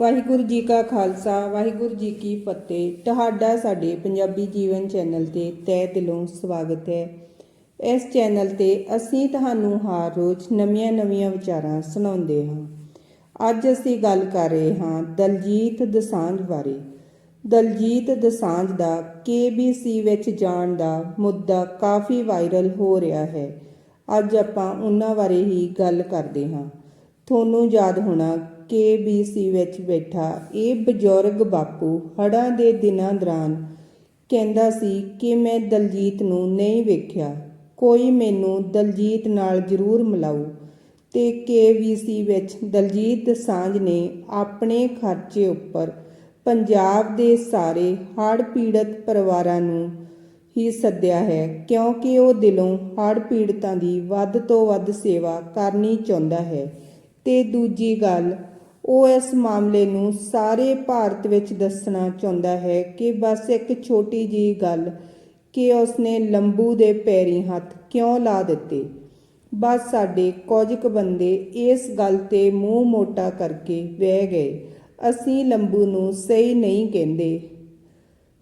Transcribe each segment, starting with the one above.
ਵਾਹਿਗੁਰੂ ਜੀ ਕਾ ਖਾਲਸਾ, ਵਾਹਿਗੁਰੂ ਜੀ ਕੀ ਫਤਿਹ। ਤੁਹਾਡਾ ਸਾਡੇ ਪੰਜਾਬੀ ਜੀਵਨ ਚੈਨਲ ਤੇ ਤਹਿ ਦਿਲੋਂ ਸਵਾਗਤ ਹੈ। ਇਸ ਚੈਨਲ ਤੇ ਅਸੀਂ ਤੁਹਾਨੂੰ ਹਰ ਰੋਜ਼ ਨਵੀਆਂ-ਨਵੀਆਂ ਵਿਚਾਰਾਂ ਸੁਣਾਉਂਦੇ ਹਾਂ। ਅੱਜ ਅਸੀਂ ਗੱਲ ਕਰ ਰਹੇ ਹਾਂ ਦਲਜੀਤ ਦਸਾਂਝ ਬਾਰੇ। ਦਲਜੀਤ ਦਸਾਂਝ ਦਾ KBC ਵਿੱਚ ਜਾਣ ਦਾ ਮੁੱਦਾ ਕਾਫੀ ਵਾਇਰਲ ਹੋ ਰਿਹਾ ਹੈ। ਅੱਜ ਆਪਾਂ ਉਹਨਾਂ ਬਾਰੇ ਹੀ ਗੱਲ ਕਰਦੇ ਹਾਂ। ਤੁਹਾਨੂੰ ਯਾਦ ਹੋਣਾ KBC ਵਿੱਚ ਬੈਠਾ। ਇਹ ਬਜ਼ੁਰਗ ਬਾਪੂ ਹੜ੍ਹਾਂ ਦੇ ਦਿਨਾਂ ਦੌਰਾਨ ਕਹਿੰਦਾ ਸੀ ਕਿ ਮੈਂ ਦਲਜੀਤ ਨੂੰ ਨਹੀਂ ਵੇਖਿਆ। ਕੋਈ ਮੈਨੂੰ ਦਲਜੀਤ ਨਾਲ ਜ਼ਰੂਰ ਮਿਲਾਊ। ਤੇ KBC ਵਿੱਚ ਦਲਜੀਤ ਦਸਾਂਝ ਨੇ ਆਪਣੇ ਖਰਚੇ ਉੱਪਰ ਪੰਜਾਬ ਦੇ ਸਾਰੇ ਹੜ੍ਹ ਪੀੜਤ ਪਰਿਵਾਰਾਂ ਨੂੰ ਹੀ ਸੱਦਿਆ ਹੈ, ਕਿਉਂਕਿ ਉਹ ਦਿਲੋਂ ਹੜ੍ਹ ਪੀੜਤਾਂ ਦੀ ਵੱਧ ਤੋਂ ਵੱਧ ਸੇਵਾ ਕਰਨੀ ਚਾਹੁੰਦਾ ਹੈ। ਤੇ ਦੂਜੀ ਗੱਲ ਉਹ ਇਸ ਮਾਮਲੇ ਨੂੰ ਸਾਰੇ ਭਾਰਤ ਵਿੱਚ ਦੱਸਣਾ ਚਾਹੁੰਦਾ ਹੈ ਕਿ ਬਸ ਇੱਕ ਛੋਟੀ ਜੀ ਗੱਲ ਕਿ ਉਸਨੇ ਲੰਬੂ ਦੇ ਪੈਰੀ ਹੱਥ ਕਿਉਂ ਲਾ ਦਿੱਤੇ। ਬਸ ਸਾਡੇ ਕੁਝ ਕੁ ਬੰਦੇ ਇਸ ਗੱਲ ਤੇ ਮੂੰਹ ਮੋਟਾ ਕਰਕੇ ਬਹਿ ਗਏ। ਅਸੀਂ ਲੰਬੂ ਨੂੰ ਸਹੀ ਨਹੀਂ ਕਹਿੰਦੇ।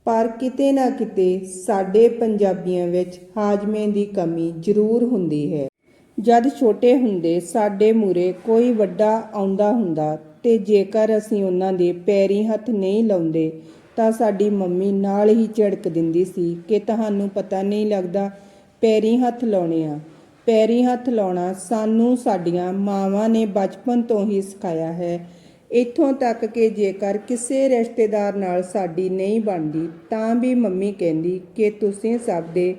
ਪਰ ਕਿਤੇ ਨਾ ਕਿਤੇ ਸਾਡੇ ਪੰਜਾਬੀਆਂ ਵਿੱਚ ਹਾਜ਼ਮੇ ਦੀ ਕਮੀ ਜ਼ਰੂਰ ਹੁੰਦੀ ਹੈ। ਜਦ ਛੋਟੇ ਹੁੰਦੇ ਸਾਡੇ ਮੂਰੇ ਕੋਈ ਵੱਡਾ ਆਉਂਦਾ ਹੁੰਦਾ ਤੇ ਜੇਕਰ ਅਸੀਂ ਉਹਨਾਂ ਦੇ ਪੈਰੀ ਹੱਥ ਨਹੀਂ ਲਾਉਂਦੇ, ਤਾਂ ਸਾਡੀ ਮੰਮੀ ਨਾਲ ਹੀ ਝੜਕ ਦਿੰਦੀ ਸੀ ਕਿ ਤੁਹਾਨੂੰ ਪਤਾ ਨਹੀਂ ਲੱਗਦਾ ਪੈਰੀ ਹੱਥ ਲਾਉਣੇ ਆ। ਪੈਰੀ ਹੱਥ ਲਾਉਣਾ ਸਾਨੂੰ ਸਾਡੀਆਂ ਮਾਵਾਂ ਨੇ ਬਚਪਨ ਤੋਂ ਹੀ ਸਿਖਾਇਆ ਹੈ। ਇੱਥੋਂ ਤੱਕ ਕਿ ਜੇਕਰ ਕਿਸੇ ਰਿਸ਼ਤੇਦਾਰ ਨਾਲ ਸਾਡੀ ਨਹੀਂ ਬਣਦੀ, ਤਾਂ ਵੀ ਮੰਮੀ ਕਹਿੰਦੀ ਕਿ ਤੁਸੀਂ ਸਭ ਦੇ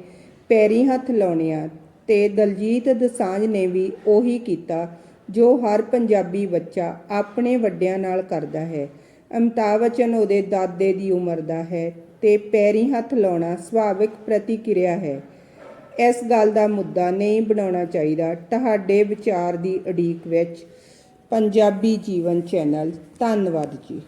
ਪੈਰੀ ਹੱਥ ਲਾਉਣੇ ਆ ਤੇ ਦਲਜੀਤ ਦਸਾਂਝ ਨੇ ਵੀ ਉਹੀ ਕੀਤਾ। ਜੋ ਹਰ ਪੰਜਾਬੀ ਬੱਚਾ ਆਪਣੇ ਵੱਡਿਆਂ ਨਾਲ ਕਰਦਾ ਹੈ। ਅਮਿਤਾਭ ਬੱਚਨ ਉਹਦੇ ਦਾਦੇ ਦੀ ਉਮਰ ਦਾ ਹੈ ਤੇ ਪੈਰੀ ਹੱਥ ਲਾਉਣਾ ਸੁਭਾਵਿਕ ਪ੍ਰਤੀਕਿਰਿਆ ਹੈ। ਇਸ ਗੱਲ ਦਾ ਮੁੱਦਾ ਨਹੀਂ ਬਣਾਉਣਾ ਚਾਹੀਦਾ। ਤੁਹਾਡੇ ਵਿਚਾਰ ਦੀ ਉਡੀਕ ਵਿੱਚ ਪੰਜਾਬੀ ਜੀਵਨ ਚੈਨਲ ਧੰਨਵਾਦ ਜੀ।